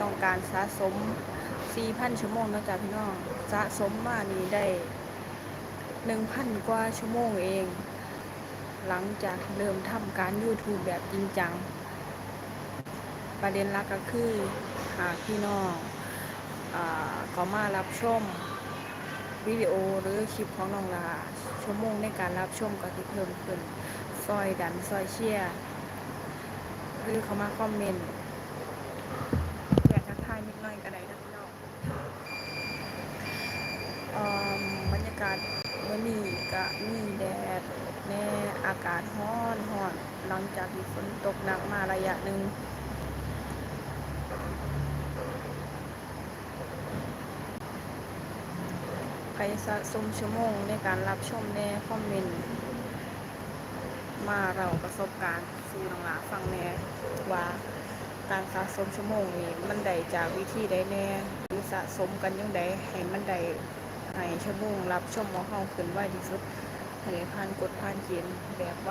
ต้องการสะสม 4,000 ชั่วโมงนะจ้ะพี่น้อง สะสมมานี่ได้ 1,000 กว่าชั่วโมงเอง หลังจากเริ่มทำการ YouTube แบบจริงจัง ประเด็นหลักก็คือ หากพี่น้องอขามารับชมวิดีโอหรือคลิปของน้องลาชั่วโมงในการรับชมก็สิเพิ่มขึ้น ซอยดัน ซอยเชียร์หรือเขามาคอมเมนต์เพื่อทักทายนิดหน่อยก็ได้นะพี่น้องเอิ่มบรรยากาศมื้อนี้ก็มีแดดแน่อากาศร้อนร้อนหลั งจากที่ฝนตกหนักมาระยะหนึ่งใครสะสมชั่วโมงในการรับชมแน่คอมเมนต์มาเราประสบการณ์สู่น้องหลาฟังแน่ว่าการสะสมชั่วโมงนี้มันได้จากวิธีใดแน่หรือสะสมกันยังไดให้มันได้ให้ชั่วโมงรับชมของเราขึ้นไวที่สุดให้ผ่านกฎผ่านเกณฑ์แบบไว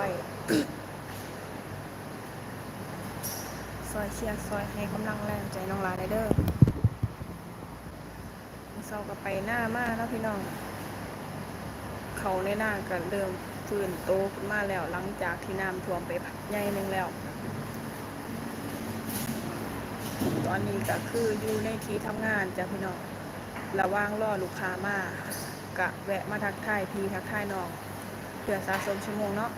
ซอยเชียร์ซอยให้กำลังแรงใจน้องลาได้เด้อเศร้าก็ไปหน้ามาแล้วพี่น้อง เขาในหน้าก็เริ่มฟื้นโตขึ้นมาแล้วหลังจากที่น้ำท่วมไปพักใหญ่หนึ่งแล้ว ตอนนี้ก็คืออยู่ในที่ทำงานจ้ะพี่น้องระว่างรอลูกค้ามากะแวะมาทักทายพี่ทักทายน้องเพื่อสะสมชั่วโมงเนาะ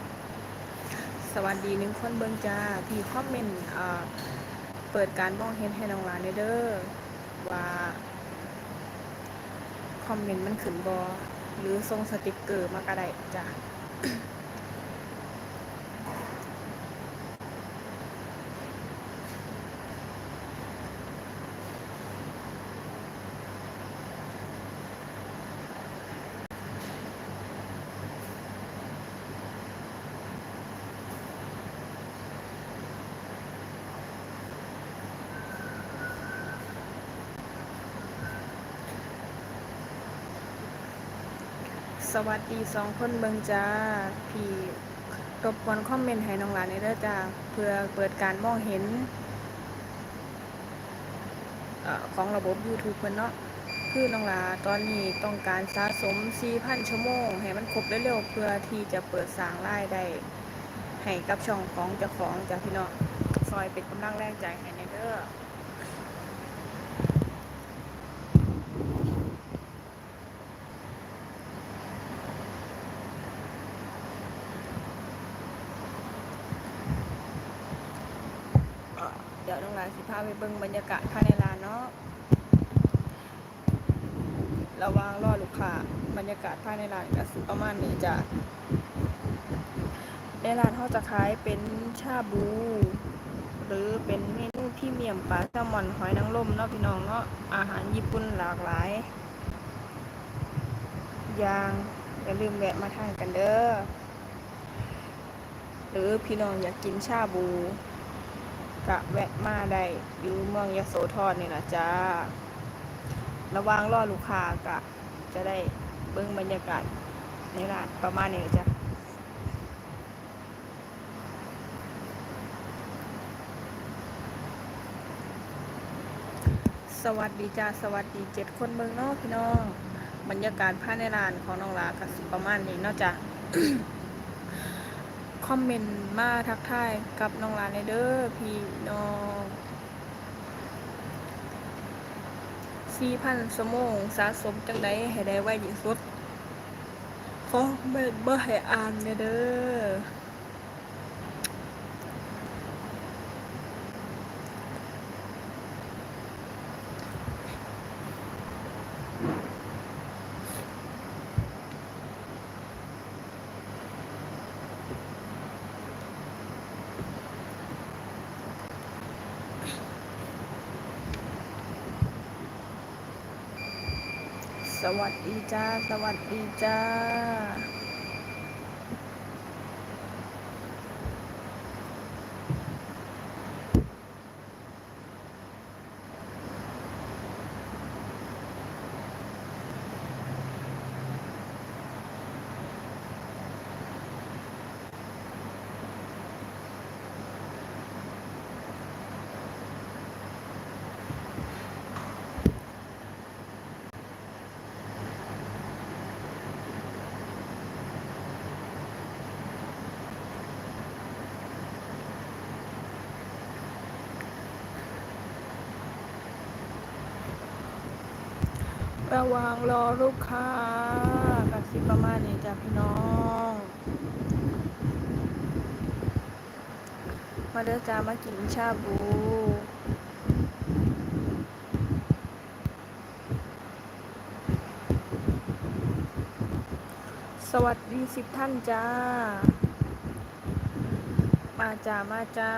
สวัสดีหนึ่งคนเบิงจ้าที่คอมเมนต์เปิดการมองเห็นให้น้องลาเนเดอร์ว่าคอมเมนต์มันขึ้นบอหรือทรงสติกเกอร์มากระได้จ้ะ สวัสดีสองคนเบิงจ้าพี่รบกวนคอมเมนต์ให้น้องหลานในเด้อจ้าเพื่อเปิดการมองเห็นอของระบบ YouTube เพิ่นเนาะคือน้องหลาตอนนี้ต้องการสะสม 4,000 ชั่วโมง ให้มันครบเร็วๆเพื่อที่จะเปิดสร้างรายได้ให้กับช่องของเจ้าของจ้าพี่น้องซอยเป็นกำลังแรงใจให้ในเด้อ เอ่อเดี๋ยวน้องหลานสิพาไปเบิ่งบรรยากาศภายในร้านเนาะระว่างรอลูกค้าบรรยากาศภายในร้านก็สิประมาณนี้จ้ะในร้านเขาจะขายเป็นชาบู หรือเป็นเมนูพรี่เมียมปลาแซลมอนหอยนางรมเนาะพี่น้องเนาะอาหารญี่ปุ่นหลากหลายอย่างอย่าลืมแวะมาทานกันเด้อหรือพี่น้องอยากกินชาบู กะแวะมาได้อยู่เมืองยโสธรนี่แหละจ้า ระว่างรอลูกค้ากะ จะได้เบิ่งบรรยากาศในร้านประมาณนี้จ้ะสวัสดีจ้าสวัสดีเจ็ดคนเมืองนอกพี่น้อง บรรยากาศภายในร้านของน้องลาก็สิประมาณนี้เนาะจ้ะ คอมเมนต์มาทักทายกับน้องหลานในเด้อพี่น้องสี่พันสมองสะสมจังไดให้ได้ไวที่สุดคอมเมนต์บ่ให้อ่านเด้อ วัสดีจ้า สวัสดีจ้า ระหว่างรอลูกค้าก็สิประมาณนี้จ้ะพี่น้อง มาเด้อจ้ามากินชาบูสวัสดีสิบท่านจ้า มาจ้า มาจ้า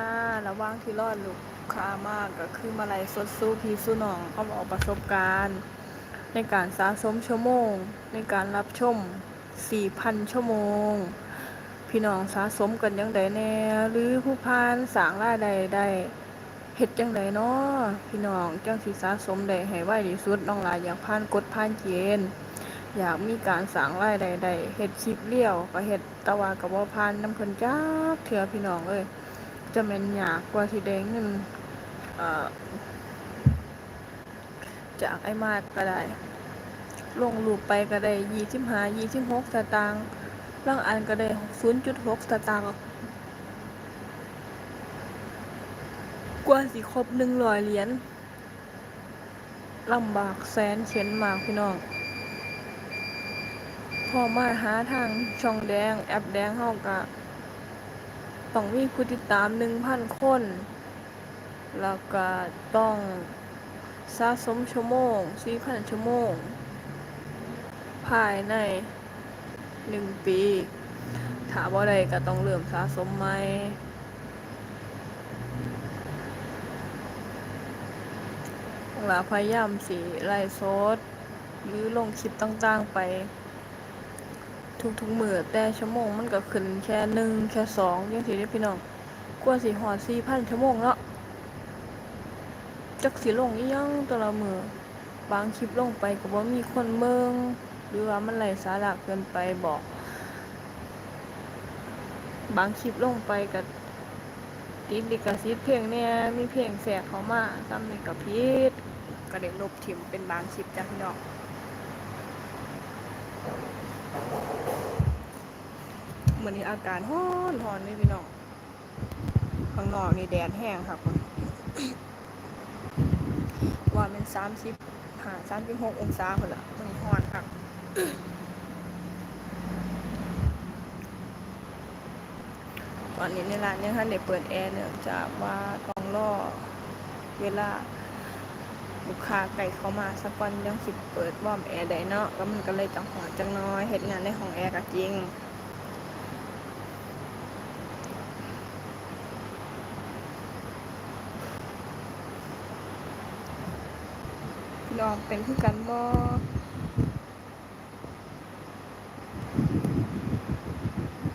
ระว่างที่รอดลูกค้ามากก็คือมาไลฟ์สดสู้พี่สู้น้องเขาบอกประสบการณ์ ในการสะสมชั่วโมง ในการรับชม 4,000 ชั่วโมง พี่น้องสะสมกันยังไดแน่หรือผู้พานสางรายได้ได้เฮ็ดจังไดเนาะพี่น้องจังสิสะสมได้ให้ไหวที่สุดน้องหลายอยากผ่านกฎผ่านเกณฑ์อยากมีการสางรายได้ได้เฮ็ดคลิปเลี้ยวก็เฮ็ดต่ว่าก็บ่ผ่านน้ำเพิ่นจักเทื่อพี่น้องเอ้ยจะแม่นยากกว่าสิได้เงินเอ่อ จากไอ้มากก็ได้ ลงรูปไปก็ได้ยี่สิบห้ายี่สิบหกสตางค์บางอันก็ได้ศูนย์จุดหกสตางค์กว่าสิครบหนึ่งร้อยเหรียญลำบากแสนเข็นมากพี่น้องพอมาหาทางช่องแดง แอปแดงเฮากะต้องมีผู้ติดตามหนึ่งพันคน แล้วก็ต้อง สะสมชั่วโมงสี่พันชั่วโมง ภายในหนึ่งปีถามว่าใดก็ต้องเริ่มสะสมใหม่หลาพยายามสิไล่โซดหรือลงคลิปต่างๆไป ทุกๆมือแต่ชั่วโมงมันก็ขึ้นแค่หนึ่งแค่สองยังสิได้พี่น้องกว่าสิหอดสี่พันชั่วโมงเนาะ จักสิลงอีหยังแต่ละมือบางคลิปลงไปก็บ่มีคนเบิ่งหรือว่ามันไร้สาระเกินไปบอก บางคลิปลงไปกับติดลิขสิทธิ์เพลงเนี่ยมีเพลงแสกเขามาซ้ำนี่กับพีดก็ได้ลบทิมเป็นบางคลิปจ้ะพี่น้องเหมือนนี้อากาศร้อนร้อนนี่พี่น้องข้างนอกนี่แดดแห้งครับ ว่าเป็นสามสิบห้าสามสิบหกองศาคนละมันร้อนครับตอนนี้ในร้านยังท่านได้เปิดแอร์เนื่องจากว่าต้องรอเวลาลูกค้าไก่เข้ามาสักก่อนยังสิเปิดวอมแอร์ได้เนาะก็มันก็เลยต้องหอนจังน้อยเห็ดงานในห้องแอร์ก็จริง น้องเป็นคือกันบ่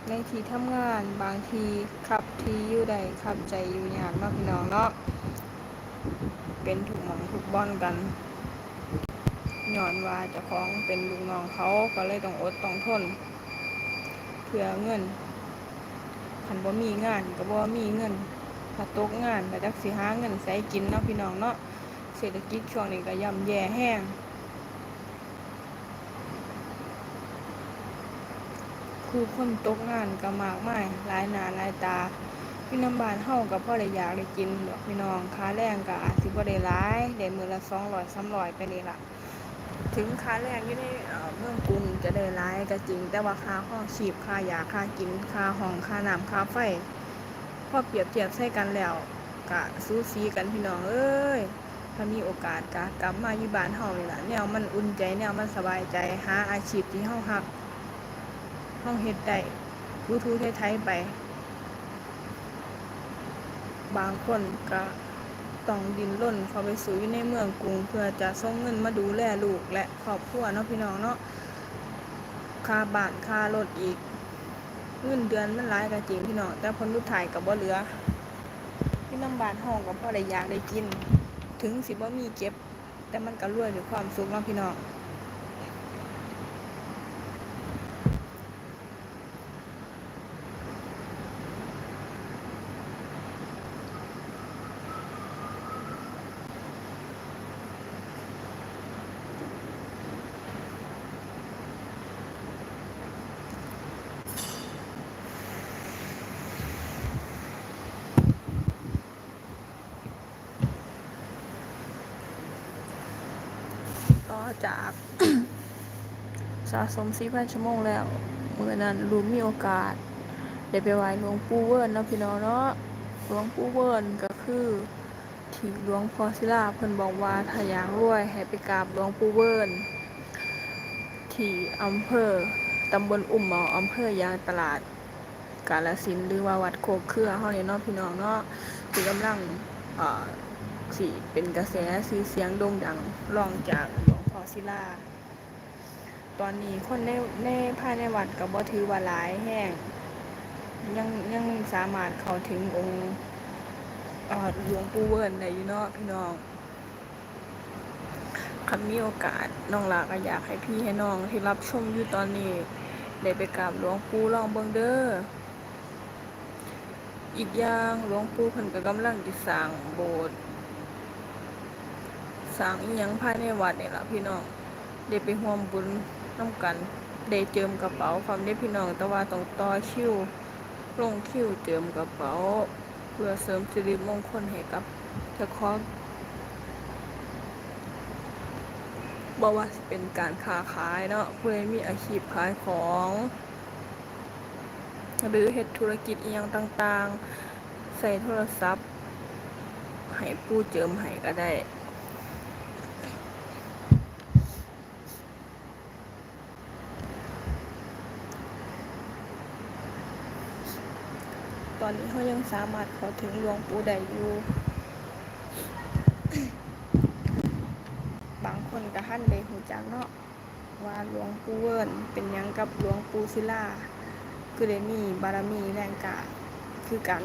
ในที่ทำงานบางทีขับทีอยู่ใดขับใจอยู่ยากเนาะพี่น้องเนาะเป็นถูกหมองถูกบ้อนกันย้อนว่าเจ้าของเป็นลูกน้องเขาก็เลยต้องอดต้องทนเพื่อเงินคันบ่มีงานก็บ่มีเงินถ้าตกงานก็จักสิหาเงินใส่กินเนาะพี่น้องเนาะ เศรษฐกิจช่วงนี้ก็ย่ำแย่แห้งผู้คนตกงานก็มากมายหลายหนาหลายตาพี่น้ำบานเฮาก็พอได้อยากได้กินดอกพี่น้องค่าแรงก็อาจสิบ่ได้หลายได้มือละสองร้อละ200 300ไปนี่ล่ะ ถึงค่าแรงอยู่ในเอ่อเมืองกรุงจะได้หลายก็จริง แต่ว่าค่าห้องชีพค่ายาค่ากินค่าห้องค่าน้ำค่าไฟพอเปรียบเทียบใส่กันแล้วก็สูสีกันพี่น้องเอ้ย ถ้ามีโอกาสก็กลับมาอยู่บ้านเฮานี่ล่ะแนวมันอุ่นใจแนวมันสบายใจหาอาชีพที่เฮาฮักเฮาเฮ็ดได้ทูทูไทยๆไป บางคนก็ต้องดินร่นเข้าไปสู่อยู่ในเมืองกรุง เพื่อจะส่งเงินมาดูแลลูกและครอบครัวเนาะพี่น้องเนาะค่าบ้านค่ารถอีกเงินเดือนมันหลายก็จริงพี่น้องแต่ผลสุดท้ายก็บ่เหลือพี่น้ำบ้านเฮาก็พอได้อยากได้กิน ถึงสิบ่มีเก็บ แต่มันก็รวยด้วยความสุขเนาะพี่น้อง จากสะสม4,000ชั่วโมงแล้วเมื้อนั้นลูกมีโอกาสได้ไปไหว้หลวงปู่เวิร์นเนาะพี่น้องเนาะหลวงปู่เวิร์นก็คือที่หลวงพ่อศิลาเพิ่นบอกว่าถ้าอยากรวยให้ไปกราบหลวงปู่เวิร์นที่อำเภอตำบลอุ่มเมาอำเภอยางตลาดกาฬสินหรือว่าวัดโคกเครือเฮานี่เนาะพี่น้องเนาะที่กำลังอ่อสิเป็นกระแสชื่อเสียงโด่งดังรองจาก ศิลา ตอนนี้คนในในภายในวัดก็บ่ถือว่าหลายแห้ง ยังยังสามารถเข้าถึงองค์หลวงปู่เวิร์นได้อยู่เนาะพี่น้องคันมีโอกาสน้องลาก็อยากให้พี่ให้น้องที่รับชมอยู่ตอนนี้ได้ไปกราบหลวงปู่ลองเบิงเด้ออีกอย่างหลวงปู่เพิ่นก็กำลังสิสร้างโบสถ์ ร้างอีหยังภายในวัดนี่ล่ะพี่น้องได้ไปร่วมบุญนํกันได้เจิมกระเป๋าความได้พี่น้องแต่ว่าต้องต่อคิวลงคิวเจิมกระเป๋า เพื่อเสริมสิริมงคลให้กับเจ้าของบ่ว่าเป็นการค้าขายเนาะผู้ใดมีอาชีพขายของ หรือเฮ็ดธุรกิจอีหยังต่างๆ ใส่โทรศัพท์ ให้ผู้เจิมให้ก็ได้ อนนี้เขายังสามารถข้าถึงหลวงปู่ได้อยู่ บางคนก็หันได้หูจักเนาะว่าหลวงปู่เวิร์นเป็นยังกับหลวงปู่ศิลาคือได้มีบารมีแรงกล้าคือกัน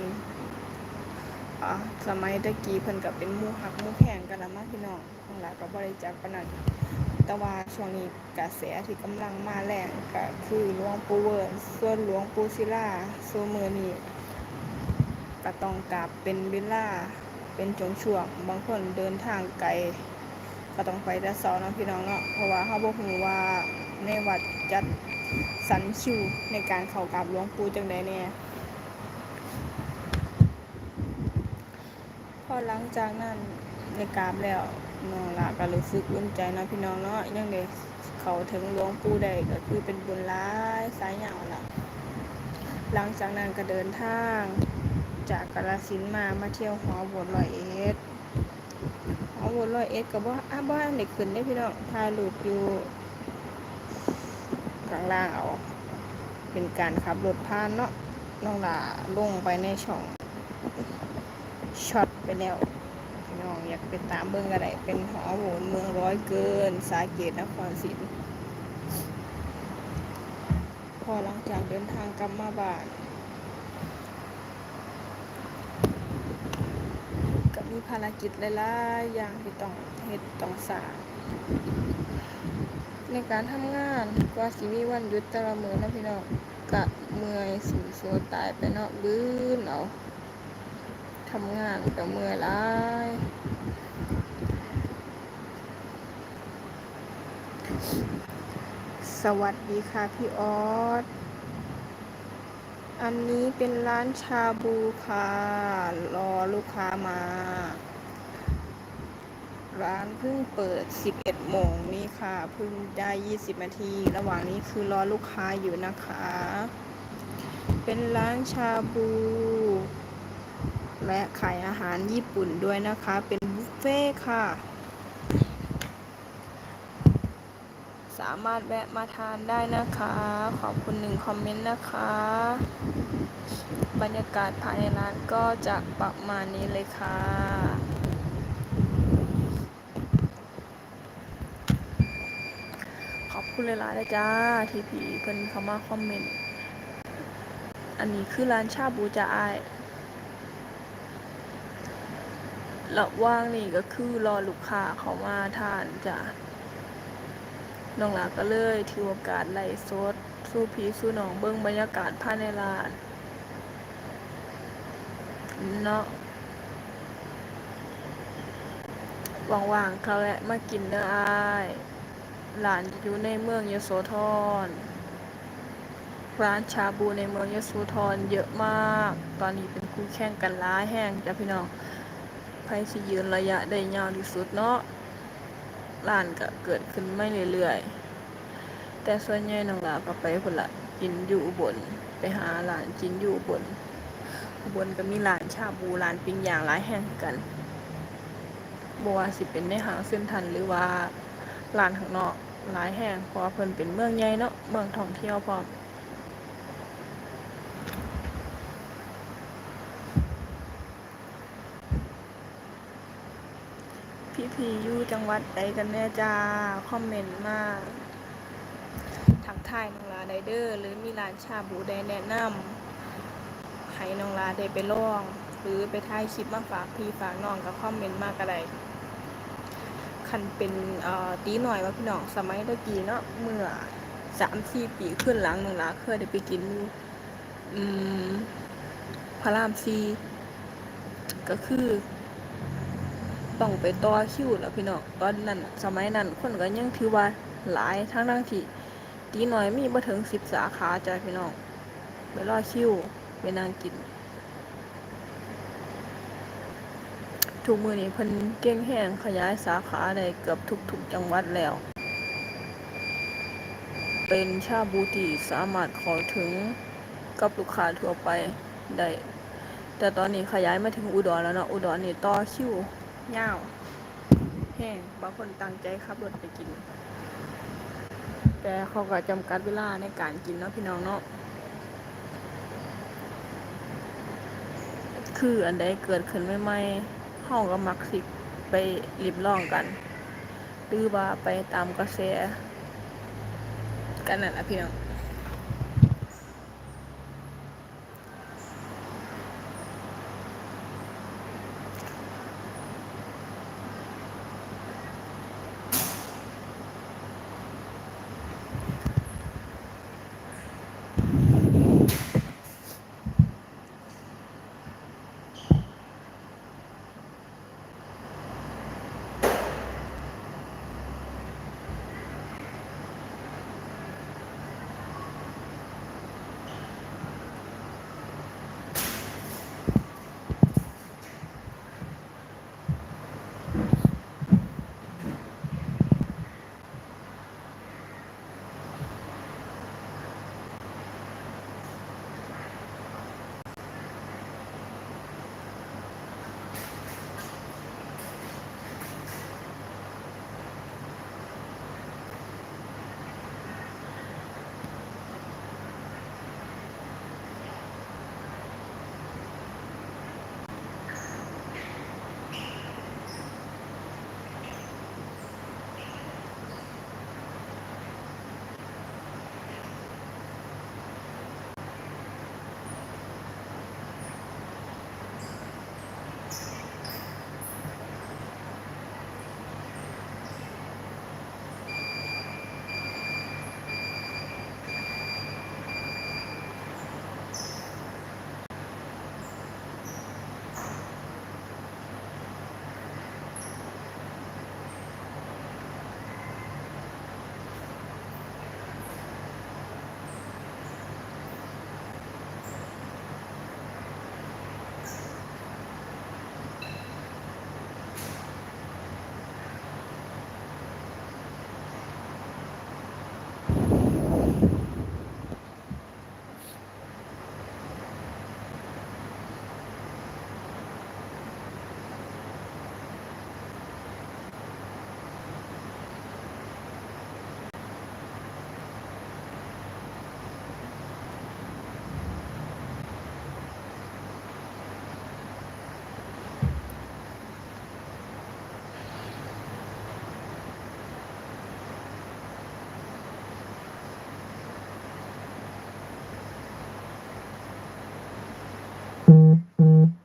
สมัยตะกี้เพิ่นก็เป็นมู่ฮักมูแข่งกันละมาพี่น้องทั้งหลายก็บ่ได้จักปนันแต่ว่าช่วงนี้กระแสที่กำลังมาแรงก็คือหลวงปู่เวิร์นส่วนหลวงปู่ศิลาส่วนมื้อนี้ ก็ต้องกลับเป็นเวลาเป็นจงช่วงบางคนเดินทางไกลก็ต้องไปแต่เช้าเนาะพี่น้องเนาะเพราะว่าเฮาบ่ฮู้ว่าในวัดจัดสรรคิวในการเข้ากราบหลวงปู่จังใดแน่พอหลังจากนั้นในกราบแล้วน้องละก็รู้สึกอุ่นใจนะพี่น้องเนาะยังไดเขาถึงหลวงปู่ได้ก็คือเป็นบุญหลายสายยาวล่ะหลังจากนั้นก็เดินทาง จากกาฬสินมามาเที่ยวหอโบสถ์ร้อยเอ็ดหอโบสถ์ร้อยเอ็ดก็บ่อ้าบ่ทันได้ขึ้นได้พี่น้องถ่ายรูปอยู่ข้างล่างเอา เป็นการขับรถผ่านเนาะน้องหลาลงไปในช่องช็อตไปแล้วพี่น้องอยากไปตามเบิ่งก็ได้เป็นหอโบสถ์เมืองร้อยเกิน สาเกตนครศรีพอหลังจากเดินทางกลับมาบ้าน ก็มี ภารกิจหลายๆอย่างที่ต้องเฮ็ดต้องสร้างในการทำงานกว่าสิมีวันหยุดแต่ละมื้อนะพี่น้องก็เมื่อยสิโซตายไปเนาะบื้นเอาทำงานก็เมื่อยหลายสวัสดีค่ะพี่ออส อันนี้เป็นร้านชาบูค่ะ รอลูกค้ามา ร้านเพิ่งเปิด 11โมงนี่ค่ะ เพิ่งได้ 20 นาที ระหว่างนี้คือรอลูกค้าอยู่นะคะ เป็นร้านชาบู และขายอาหารญี่ปุ่นด้วยนะคะ เป็นบุฟเฟ่ค่ะ สามารถแวะมาทานได้นะคะ ขอบคุณหนึ่งคอมเมนต์นะคะ บรรยากาศภายในร้านก็จะประมาณนี้เลยค่ะขอบคุณหลยๆเลยจ้าทีพีเพิ่นเข้ามาคอมเมนต์อันนี้คือร้านชาบูจ้าอ้ายระว่างนี่ก็คือรอลูกค้าเขามาทานจ้ะ น้องหลาก็เลยถือโอกาสไล่สดสู้พีสู้น้องเบิ่งบรรยากาศภายในร้านเนาะว่างๆเขาแวะมากินเด้ออายร้านอยู่ในเมืองยโสธร ร้านชาบูในเมืองยโสธรเยอะมาก ตอนนี้เป็นคู่แข่งกันล้ายแห้งจ้ะพี่น้องไผสิยืนระยะได้ยาวที่สุดเนาะ ร้านก็เกิดขึ้นไม่เรื่อยๆ แต่ส่วนใหญ่น้องลาก็ไปพุ่นละกินอยู่อุบลไปหาร้านกินอยู่อุบลอุบลก็มีร้านชาบูร้านปิ้งย่างหลายแห่งกันบ่ว่าสิเป็นในห้างเส้นทันหรือว่าร้านข้างนอกหลายแห่งเพราะว่าเพิ่นเป็นเมืองใหญ่เนาะเมืองท่องเที่ยวพร้อม พี่อยู่จังหวัดใดกันแน่จ้า คอมเมนต์มาทักทายน้องลาไดเดอร์ หรือมีร้านชาบูใดแนะนำให้น้องลาได้ไปลอง หรือไปถ่ายคลิปมาฝากพี่ฝากน้องก็คอมเมนต์มาก็ได้คันเป็นเอ่อตีหน่อยว่าพี่น้องสมัยตะกี้เนาะเมื่อสามสี่ปีขึ้นหลังน้องลาเคยได้ไปกินอืมพระรามซีก็คือ ต้องไปต่อคิวแล้วพี่น้องตอนนั้นสมัยนั้นคนก็ยังถือว่าหลายทั้งทั้งที่ตีน้อยมีบ่ถึงสิบสาขาจ้ะพี่น้องไปรอคิวไปนั่งกินทุกมือนี้เพิ่นเก่งแฮงขยายสาขาได้เกือบทุกๆจังหวัดแล้ว เป็นชาบูที่สามารถข้าถึงกับลูกค้าทั่วไปได้ แต่ตอนนี้ขยายมาถึงอุดรแล้วเนาะอุดรนี่ต่อคิว ยาแห้งบางคนตั้งใจขับรถไปกิน แต่เขาก็จำกัดเวลาในการกินเนาะพี่น้องเนาะคืออันใดเกิดขึ้นใหม่ๆเฮาก็มักสิไปริบลองกัน หรือว่าไปตามกระแสกันนั่นล่ะพี่น้อง Mm-hmm.